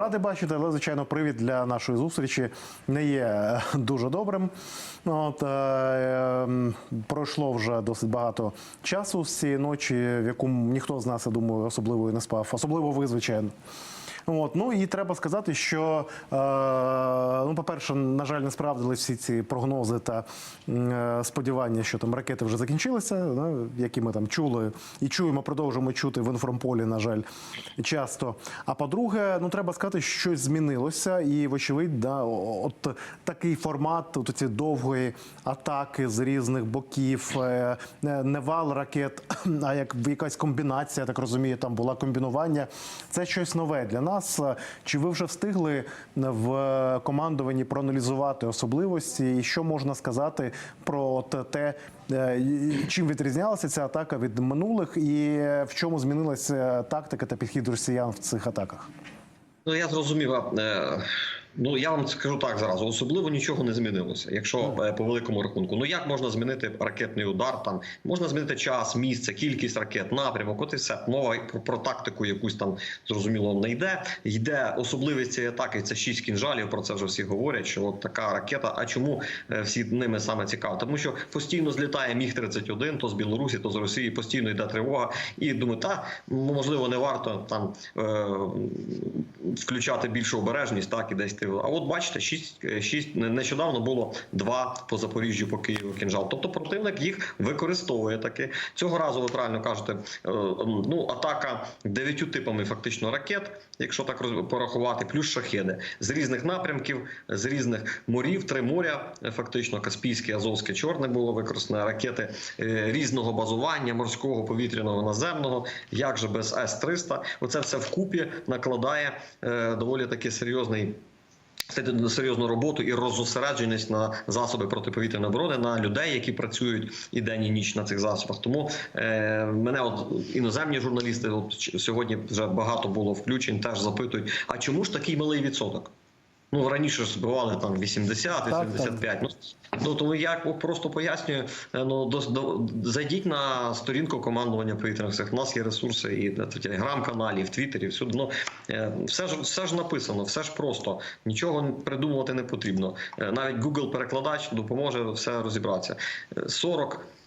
Радий бачити, але звичайно, привід для нашої зустрічі не є е, дуже добрим. От, е, ем, пройшло вже досить багато часу з цієї ночі, в якому ніхто з нас, я думаю, особливо і не спав, особливо ви, звичайно. От, ну і треба сказати, що е, ну, по-перше, на жаль, не справдили всі ці прогнози та е, сподівання, що там ракети вже закінчилися, да, які ми там чули і чуємо, продовжуємо чути в інформполі, на жаль, часто. А по-друге, ну треба сказати, що щось змінилося, і вочевидь, да, от такий формат, от ці довгої атаки з різних боків, е, не вал ракет, а як якась комбінація, так розумію, там була комбінування. Це щось нове для нас. Чи ви вже встигли в командуванні проаналізувати особливості, і що можна сказати про те, е, чим відрізнялася ця атака від минулих, і в чому змінилася тактика та підхід росіян в цих атаках? Ну я зрозумів. Ну я вам скажу так зразу. Особливо нічого не змінилося. Якщо е, по великому рахунку, ну як можна змінити ракетний удар? Там можна змінити час, місце, кількість ракет, напрямок. От і все мова про, про тактику якусь там зрозуміло не йде. Йде особливість цієї атаки. Це шість кінжалів. Про це вже всі говорять. Що от така ракета. А чому е, всі ними саме цікаво? Тому що постійно злітає міг 31 то з Білорусі, то з Росії. Постійно йде тривога. І думаю, та можливо не варто там е, включати більшу обережність, так і десь ти. А от бачите, шість, е, шість нещодавно було два по Запоріжжю, по Києву кінжал. Тобто противник їх використовує таки. Цього разу ви правильно кажете. е, Ну атака дев'ятю типами фактично ракет, якщо так порахувати, плюс шахеди з різних напрямків, з різних морів, три моря, е, фактично Каспійське, Азовське, Чорне було використано ракети е, різного базування, морського, повітряного, наземного. Як же без С-300? Оце все вкупі накладає е, доволі таки серйозний. Серйозну роботу і роззосередженість на засоби протиповітряної оборони на людей, які працюють і день і ніч на цих засобах. Тому е, мене от іноземні журналісти от сьогодні вже багато було включень, теж запитують: а чому ж такий малий відсоток? Ну раніше ж збивали там 80, 85. Ну, ну тому я просто пояснюю. е, Ну до, до зайдіть на сторінку командування повітряних сил. У нас є ресурси і на телеграм-каналі, і в Твіттері, всюди. Ну е, все ж все ж написано, все ж просто. Нічого придумувати не потрібно. Е, Навіть Google перекладач допоможе все розібратися. Е, 40 е,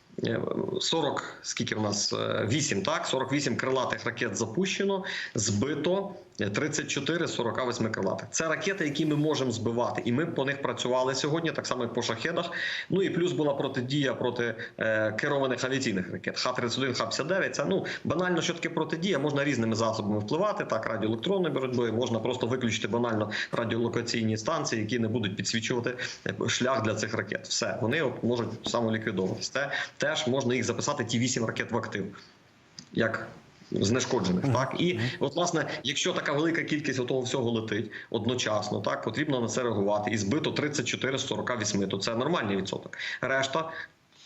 40, скільки в нас Е, 8, так 48 крилатих ракет запущено, збито 34 з 48 крилатих. Це ракети, які ми можемо збивати, і ми по них працювали сьогодні, так само як по шахедах. Ну і плюс була протидія проти е, керованих авіаційних ракет. Х-31, Х-59. Це ну банально, що таке протидія. Можна різними засобами впливати. Так, радіоелектронною боротьбою можна просто виключити банально радіолокаційні станції, які не будуть підсвічувати е, шлях для цих ракет. Все, вони можуть самоліквідовуватися. Це теж можна їх записати. Ті 8 ракет в актив. Як знешкоджених, так і от власне, якщо така велика кількість того всього летить одночасно, так потрібно на це реагувати. І збито 34 з 48, то це нормальний відсоток. Решта.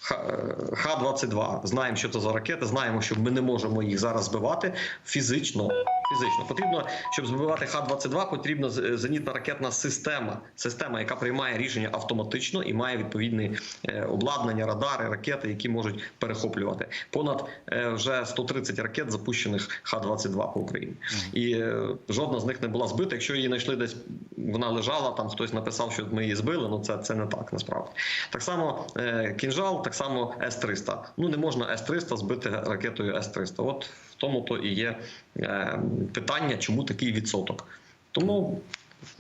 Х- е, Х-22. Знаємо, що це за ракети. Знаємо, що ми не можемо їх зараз збивати фізично. Фізично потрібно, щоб збивати Х-22, потрібна зенітна ракетна система, система, яка приймає рішення автоматично і має відповідне обладнання, радари, ракети, які можуть перехоплювати. Понад е, вже 130 ракет запущених Х-22 по Україні, і е, жодна з них не була збита. Якщо її знайшли десь, вона лежала там. Хтось написав, що ми її збили. Ну це, це не так насправді. Так само е, кінжал, так само С-300. Ну не можна С-300 збити ракетою С-300. От в тому то і є питання, чому такий відсоток. Тому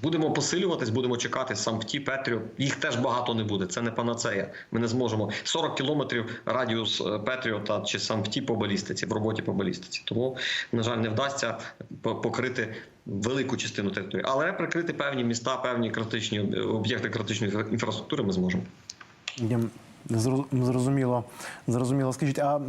будемо посилюватись, будемо чекати сампті, Петріо. Їх теж багато не буде. Це не панацея. Ми не зможемо 40 кілометрів радіус е, Петріота чи сампті по балістиці в роботі по балістиці. Тому, на жаль, не вдасться покрити. Велику частину території, але прикрити певні міста, певні критичні об'єкти критичної інфраструктури ми зможемо. Зрозуміло, зрозуміло. Скажіть, а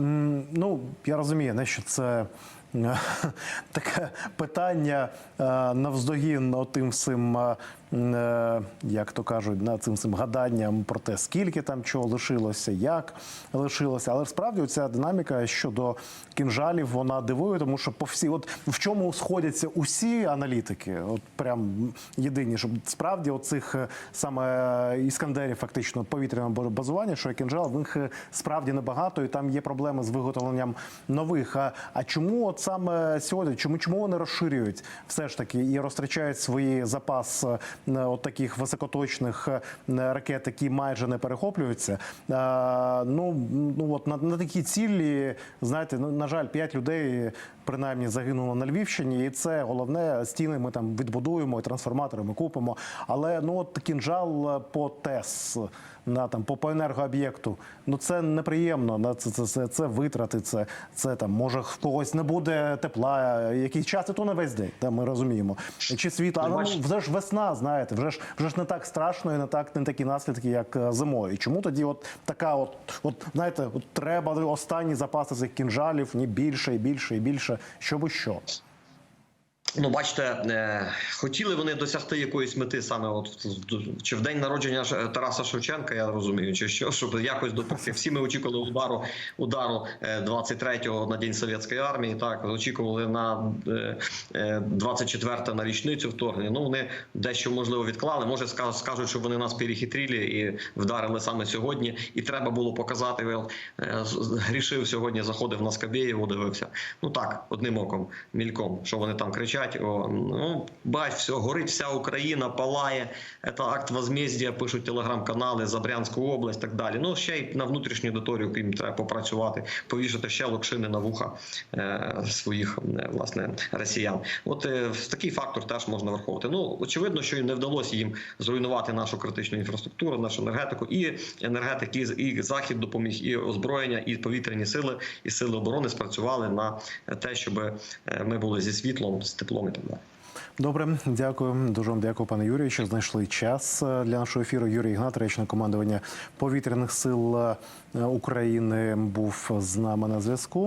ну я розумію, не, що це таке питання е, навздогін тим всім е, е, як то кажуть, над цим цим гаданням про те, скільки там чого лишилося, як лишилося. Але справді ця динаміка щодо кінжалів вона дивує, тому що по всі, от в чому сходяться усі аналітики, от прям єдині, щоб справді оцих саме іскандерів, фактично повітряного базування, що кінжал, в них справді небагато, і там є проблеми з виготовленням нових. А, а чому от саме сьогодні? Чому чому вони розширюють все ж таки і розтрачають свої запас е, от таких високоточних е, ракет, які майже не перехоплюються? Е, ну, ну от на, на такі цілі, знаєте, ну, на жаль, п'ять людей принаймні загинуло на Львівщині, і це головне стіни. Ми там відбудуємо, і трансформатори ми купимо. Але ну от кінжал е, по ТЕС на там по, по енергооб'єкту. Ну це неприємно. на Це, це, це, це витрати. Це, це там може в когось не буде тепла. Якийсь час, і то не весь день. Та ми розуміємо. Чи світло, але ну, вже ж весна, знаєте, вже ж вже ж не так страшно і не так не такі наслідки, як е, зимою. І чому тоді, от така, от, от знаєте, от треба останні запаси цих кінжалів, ні більше і більше і більше, щоб що. Ну, бачите, е, хотіли вони досягти якоїсь мети саме от чи в день народження Тараса Шевченка, я розумію, чи що, щоб якось допустити. Всі ми очікували удару удару е, 23-го на день совєтської армії. Так очікували на е, е, 24 на річницю вторгнення. Ну вони дещо можливо відклали. Може скажуть, що вони нас перехитрили і вдарили саме сьогодні. І треба було показати. Е, грішив сьогодні. Заходив на Скабєєво, дивився. Ну так, одним оком, мільком, що вони там кричать. О, ну бач, все горить, вся Україна палає. Це акт возмездя, пишуть телеграм-канали за Брянську область, так далі. Ну ще й на внутрішню аудиторію їм треба попрацювати, повішати ще локшини на вуха е, своїх е, власне росіян. От е, такий фактор теж можна враховувати. Ну очевидно, що і не вдалося їм зруйнувати нашу критичну інфраструктуру, нашу енергетику, і енергетики, і захід допоміг, і озброєння, і повітряні сили, і сили оборони спрацювали на те, щоб е, ми були зі світлом, з так далі. Добре, дякую. Дуже вам дякую, пане Юрію, що знайшли час е, для нашого ефіру. Юрій Ігнат, речник командування повітряних сил е, України, був з нами на зв'язку.